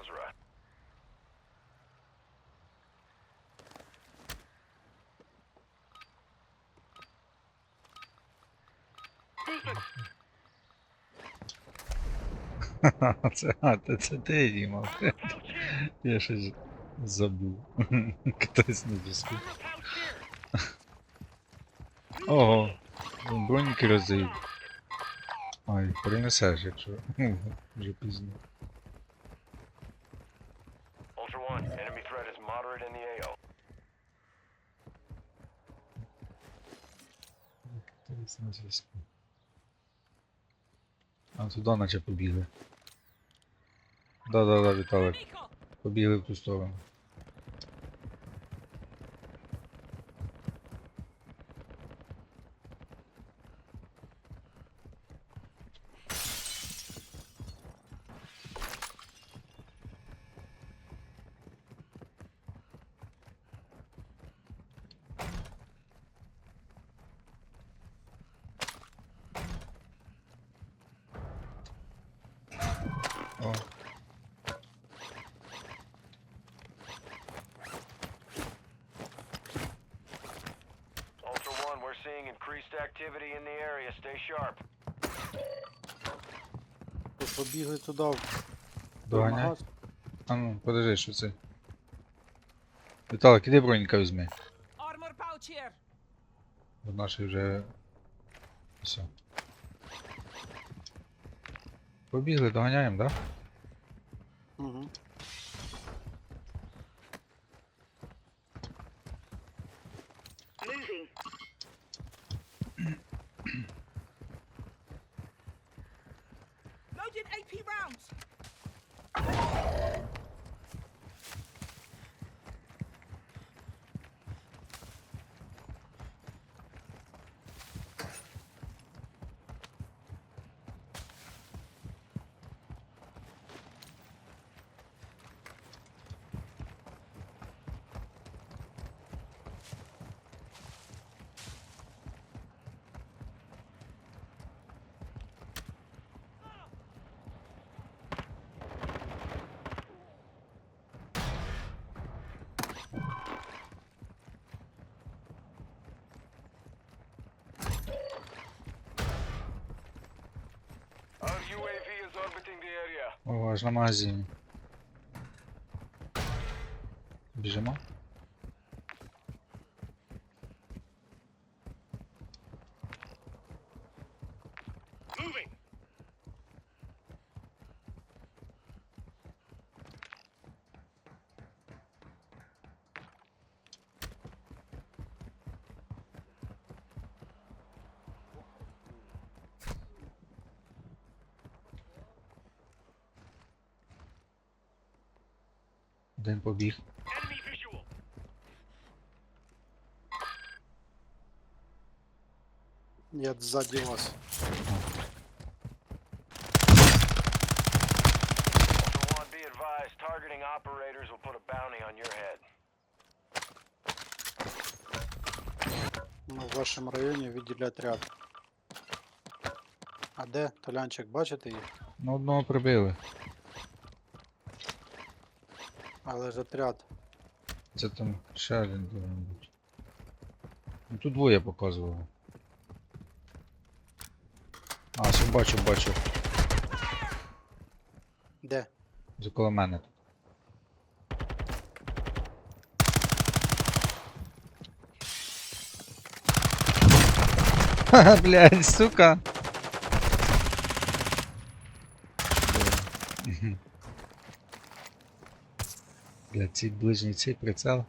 Basra. Це, а, це, це ти, Діма. Я щось забув. Катаюсь на зв'язку. Ого, броніки роздають. Ай, перенесеш, якщо. Вже пізно. Ultra One, enemy threat is moderate in the AO. Катаюсь на зв'язку. А туди наче побігли. Да-да-да, Віталик. Побігли в ту сторону. О, Ultra One, we're seeing increased activity in the area. Stay sharp. Побігли туди в доганяй. магаз. А ну, подожди, що це? Віталик, іди броніка візьми. Armor pouch here. Бо наші вже. Все. Побігли, доганяємо, да? Угу. VIP round. Yavaşla maziyim. Bijama. побіг. Enemy visual. Я ззаді вас. Ultra One, be advised, targeting operators will put a bounty on your head. Ну, в вашому районі відділять ряд. А де? Толянчик, бачите їх? Ну одного прибили. Але ж отряд. Це там ще один повинен бути. Ну тут двоє показувало. А, все бачу, бачу. Де? За коло мене тут. Ха-ха, блядь, сука. Блядь, цей ближній цей прицел.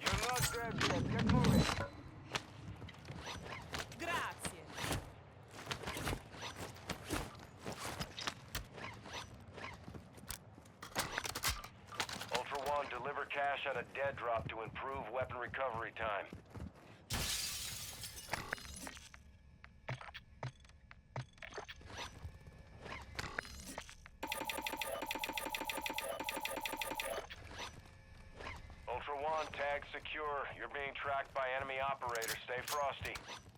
You're not dead yet. Get moving. Grazie. Ultra One, deliver cash at a dead drop to improve weapon recovery time. operator. Stay frosty.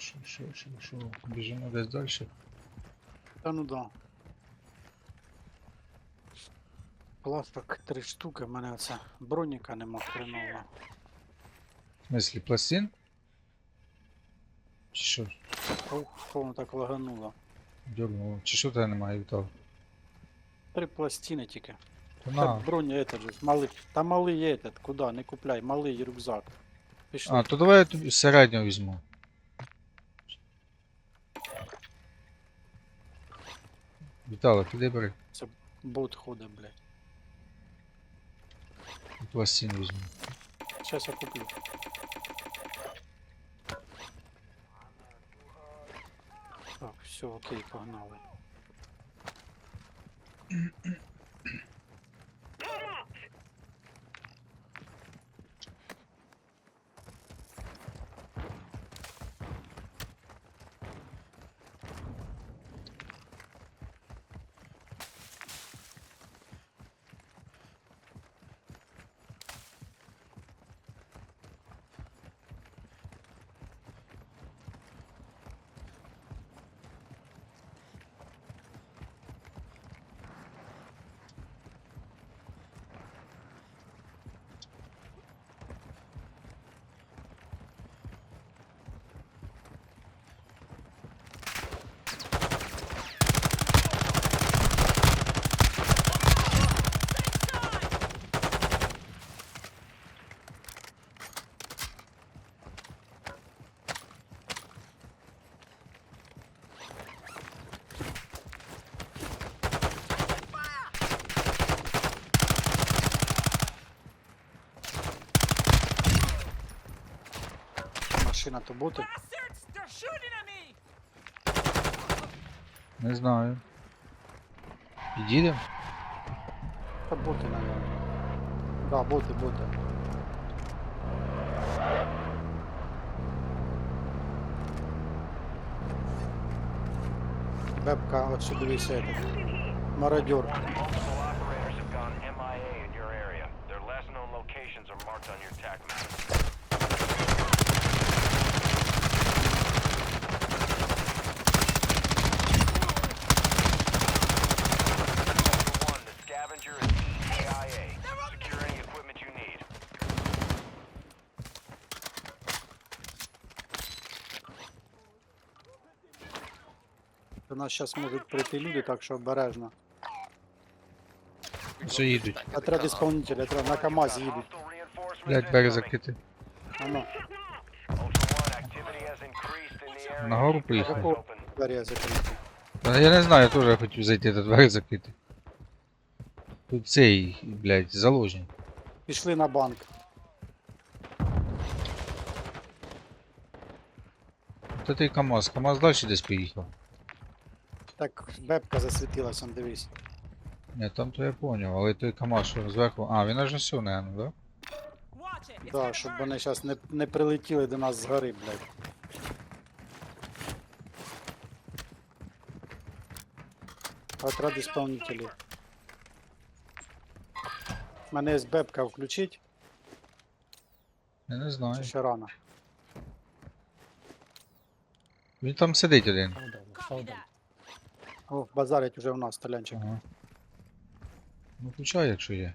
Що, що, що, що? Біжимо десь далі. Та ну да. Пластик три штуки, в мене оце броніка нема хренового. В смислі, пластин? Чи що? Що воно так лагануло. Дьорнуло. Чи що тебе немає Вітал? Три пластини тільки. Так, на. броня этот же, малий. Та малий этот, куди, не купляй, малий рюкзак. Пішли. А, то давай я тобі середнього візьму. Вітала, піди бери. Бот ходить, блядь. і Пластин візьму. Сейчас я куплю. Так, все, окей, погнали. То shooting at me! Не знаю. Підійдемо? Та боти, наверное. Да, боти, боти. Бебка, от сюди дивися этот. Мародер. Multiple operators have gone MIA in your area. Their last known locations are marked on your TAC map. Нас зараз можуть прийти люди, так що обережно. Все їдуть. Отряд исполнителя, отряд на КАМАЗі їдуть. Блять, двері incoming. закрити. Ано. Нагору поїхали? Та я не знаю, я теж хотів зайти до двері закрити. Тут цей, блядь, заложник. Пішли на банк. Та ти КамАЗ, КамАЗ далі десь поїхав. Так, бебка засвітилась, он дивись. Ні, там то я поняв, але той КамАЗ, що зверху. А, він аж все, наверное, да? Да, щоб вони зараз не, не прилетіли до нас з гори, блядь. Отряд исполнителей. Мене з бебка включить, Я не чи знаю. ще рано? Він там сидить один. Copy that. О, базарять уже в нас, Толянчик. Ага. Ну включай, якщо є.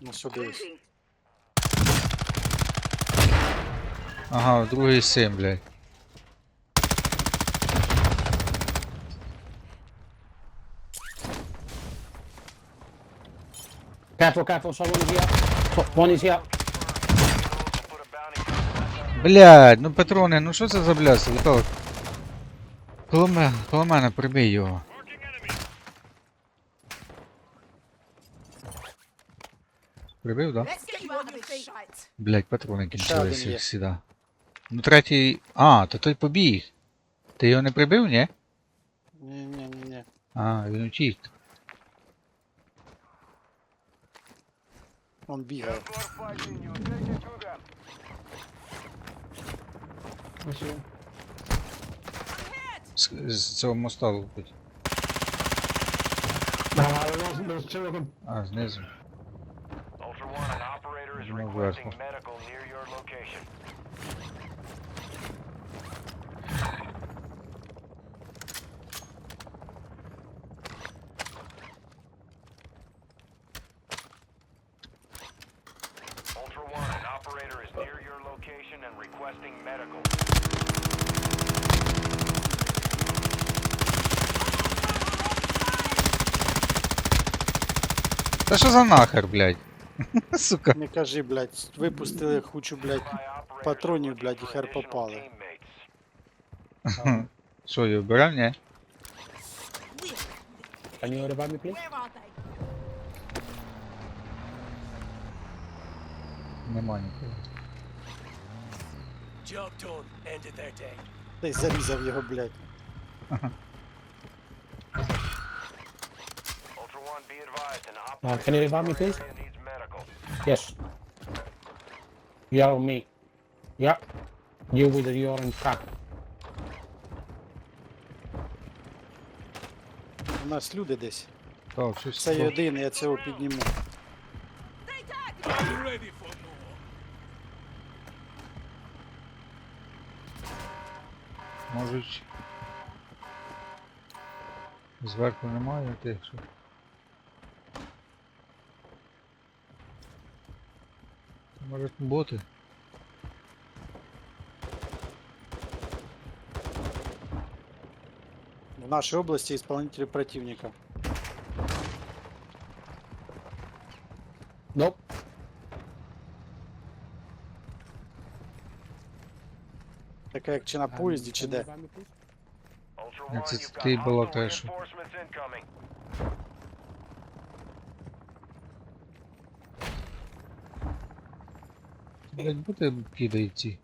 Ну сюди. ось. Ага, другий сим, блядь. Careful, careful, someone is here. One is here. Блядь, ну патрони, ну що це за бляса, Віталик? Коло мене, коло мене прибий його. Прибив, да? Блядь, патрони кінчилися, як всегда. Ну третій. А, то той побіг. Ти його не прибив, ні? Ні, ні, ні, ні. А, він утік. Он бігає. З, з цього моста лупить. А, знизу. Ultra One, an operator is requesting medical near your location. Ultra One, an operator is near your location and requesting medical. Та що за нахер, блядь? Сука. Не кажи, блядь, випустили кучу, блядь. Патронів, блядь, і хер попали. Що, його берем, ні? Can you revive me, please? Нема нікого. Job done. Ended their day. Та зарізав його, блядь. Ultra One, be advised, an Uh, can you revive me, please? Yes. Yeah, me. Yeah. You with the orange cap. У нас люди десь. Так, щось. Цей один, я цього підніму. They tagged me. Можуть. Зверху немає тих, що. Може боти? В нашій області исполнителі противника. Nope. Таке як чи на поїзді, чи Can you де. Блять, боти кидають ці.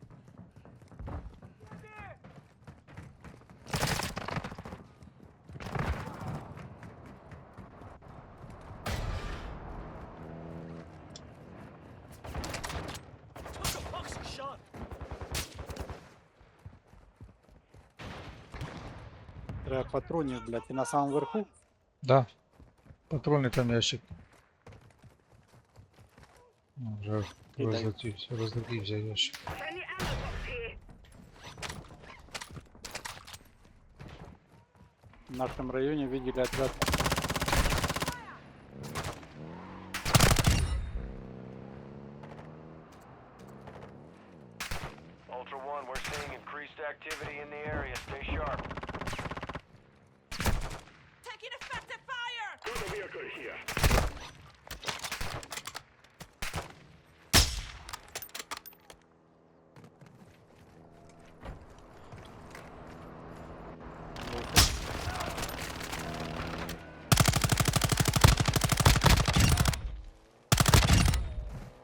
Took a boxing shot. Треба патронів, блядь, і на самому верху. Да. Патрони там ящик. Розлетівся, розлетівся ящик. В нашем районе видели отряд.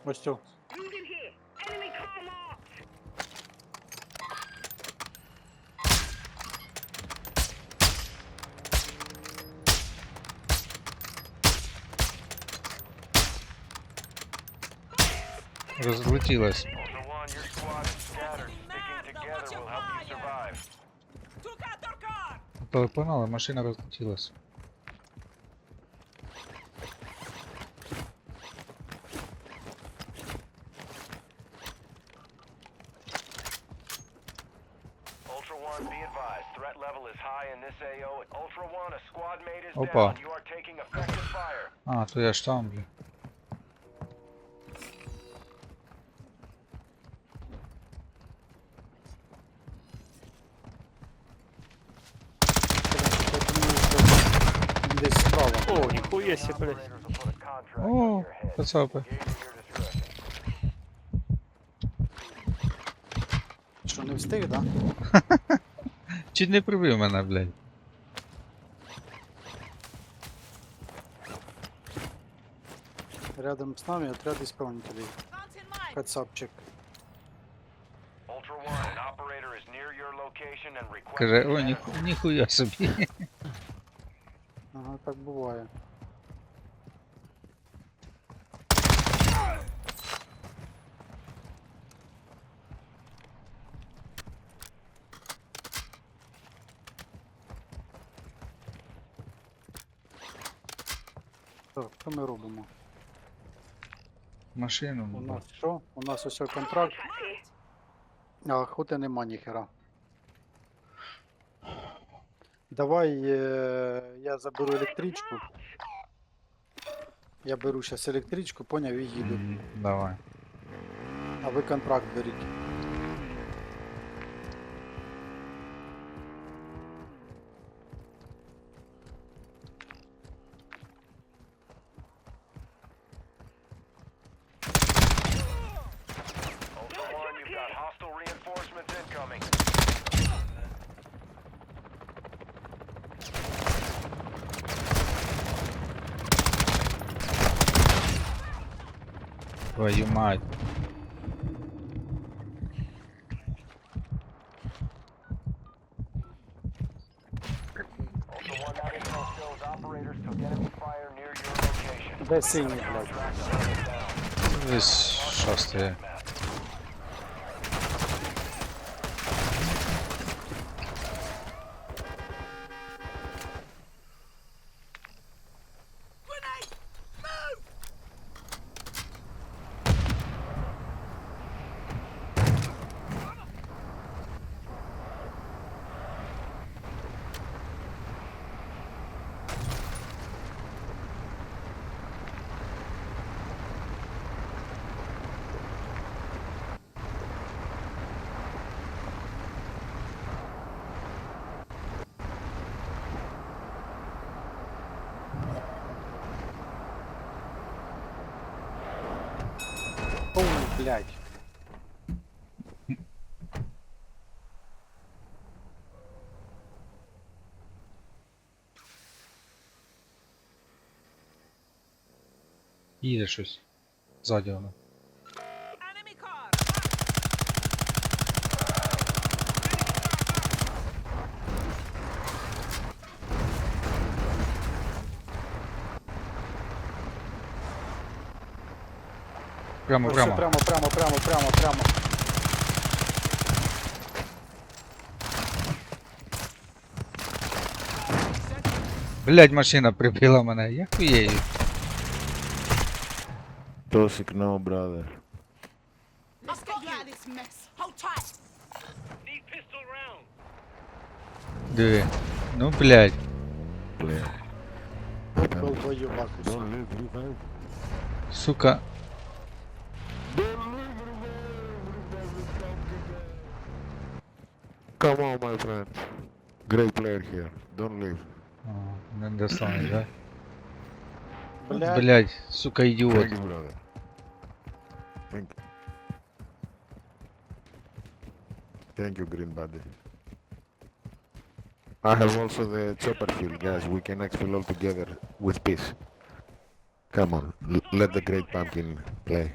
Ось цю. Разлетілась. Погнали, машина розлетілась. Опа. А, то я ж там, бля. Десь справа. О, ніхуя себе, блядь. О, at your discretion. встиг, да? Чуть не прибив мене, блядь. Рядом з нами отряд исполнителей. Fountain mine. Кацапчик. Ultra One, an operator is near your location and requesting Каже, о, medical ніху, ніхуя собі. Машину. У ну, нас що? У нас ось контракт. А охоти нема ніхера. Давай е, я заберу електричку. Я беру зараз електричку, поняв і їду. Давай. А ви контракт беріть. Де синій, блядь? Десь шостий. Grenade! Move! Оу, блядь. Їде щось. Ззаді воно. Прямо, прямо. прямо, прямо, прямо, прямо, прямо. Блядь, машина прибила мене. Я хуєю. Toxic, no, brother. Let's get you out of this mess. Hold tight. Диви. Ну, блядь. Play. Долбоєбак усе. Don't leave, revive. Сука. Come on, my friend. Great player here. Don't leave. О, не достанеш, да? Блядь. Блядь, сука, ідіот. Thank you. Thank you, Green Buddy. I have also the chopper field, guys. We can exfil all together with peace. Come on, let the great pumpkin play.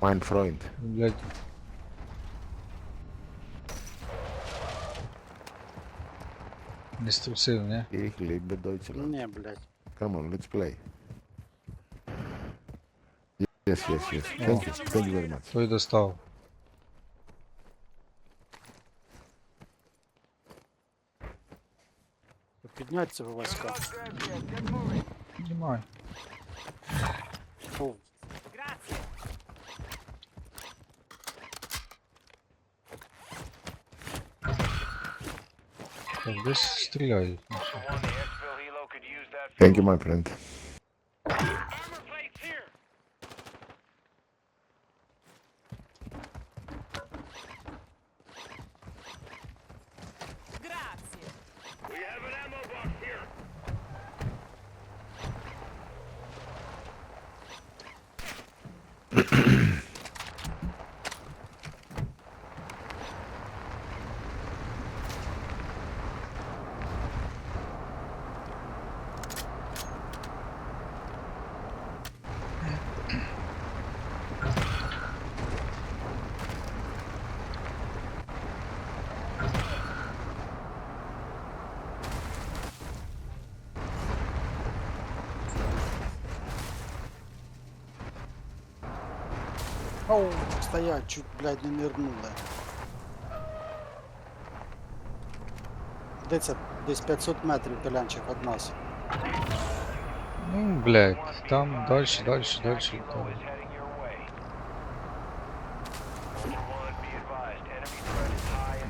Mein Freund. Good. Nicht so soon, yeah? Ich liebe Deutschland. Yeah, Come on, let's play. Yes, yes, yes. Thank you. Thank you very much. Той достав. Піднять цього війська. Піднімай. О, Grazie. Так, десь стріляють. Ultra One, the exfil helo could use that Thank you, my friend. Оу, стоять, чуть, блядь, не нирнули. Де? Десь 500 метрів пелянчик від нас. Ну, блядь, там дальше, дальше, дальше. Там.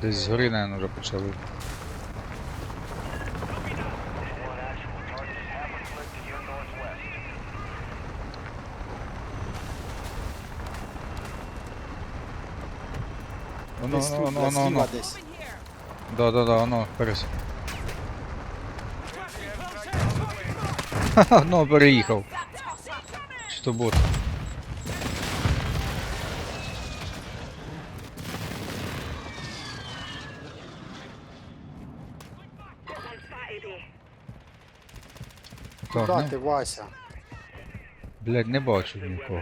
Десь згори, наверное, вже почали. Зліва воно. десь. Да, да, да, воно, перес. Ха-ха, ну, переїхав. Чи то бот? Так, Куда ну, Вася? блядь, не бачу нікого.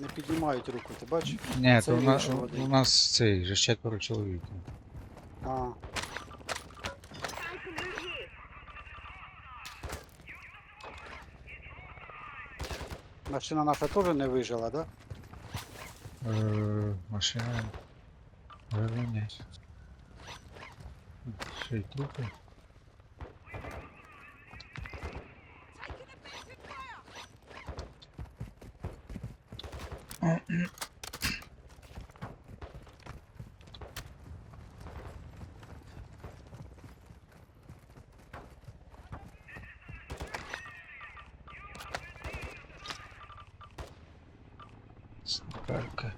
Не піднімають руку, ти бачиш? Ні, Це то у нас, у нас цей, же четверо чоловік. А. Машина наша теж не вижила, да? Е, машина. Виронять. Ще й трупи. Снайперка.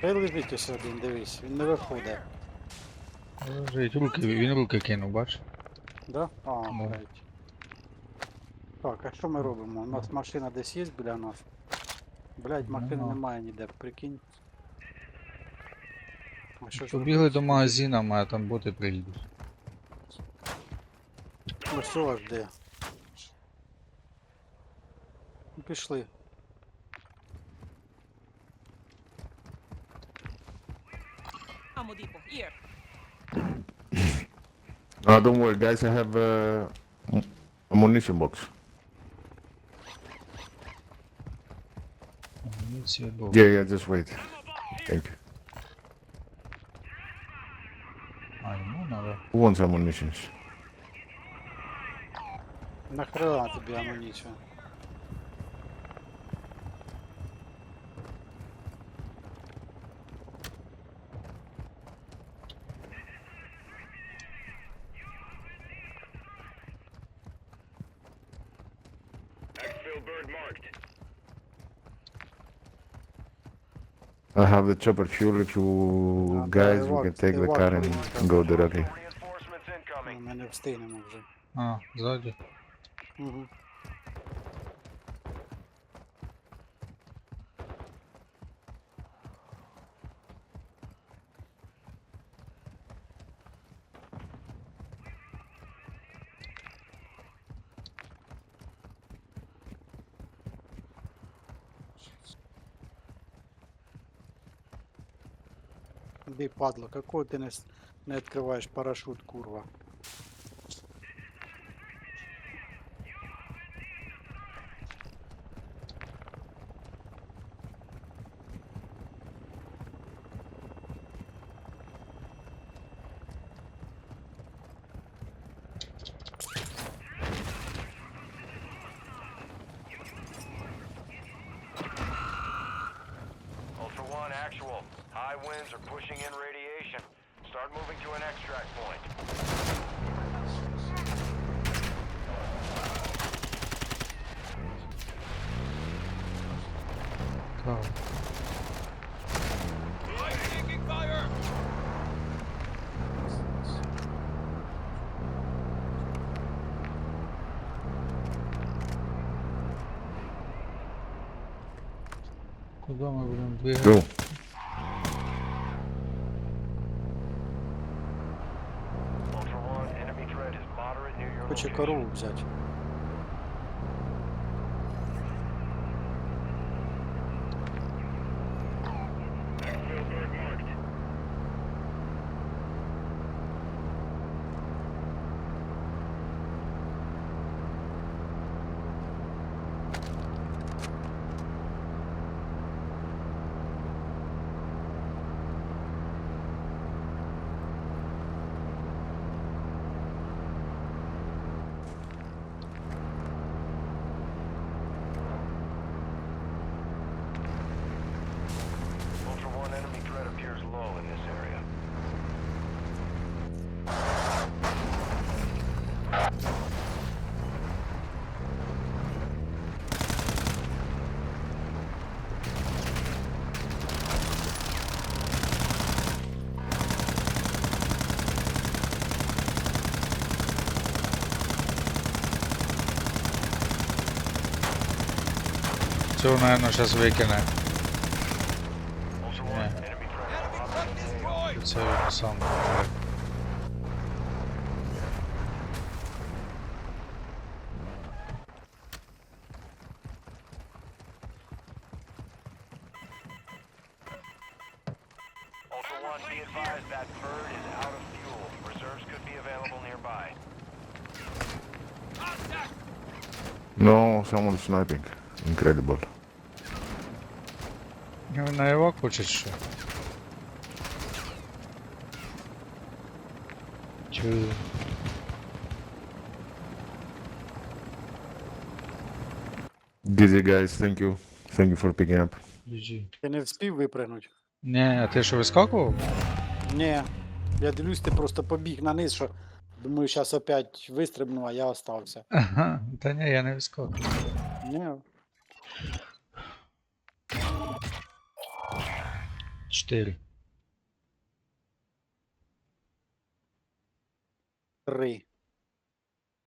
Хай лежить ось один, дивись, він не виходить. Лежить, руки, він руки кинув, бач? Да? А, Ну. блядь. Так, а що ми робимо? У нас машина десь є біля нас. Блядь, машини Ну. немає ніде, прикинь. А що ж Побігли до магазина, а там боти приїдуть. Ну що аж де? Ну, Пішли. Ammo depot. Here. Uh, don't worry, guys. I have uh, a munition box. Амуніція добре. Yeah, yeah. Just wait. Thank you. А, йому надо. Who wants ammunitions? Нахрена тобі амуніцію? I have the chopper fuel. If you Ah, guys, they we can walk- take they the walk car really and well. go directly. Reinforcements incoming. Ми не встигнемо вже. А, ззаді. Угу. Иди, падла, какой ты не, не открываешь парашют, курва? Куда мы будем двигать? Go. Хоче корову взяти. Все, наверное, сейчас выкинет. Це сам. No, someone sniping. Incredible. На еваку чи що? Чую. GG guys, thank you. Thank you for picking up. GG. Ти не вспів випригнути? Ні, а ти що вискакував? Ні. Я дивлюсь, ти просто побіг на низ, що думаю, зараз опять вистрибну, а я остався. Ага, та ні, я не вискакував. Ні. 4. Three.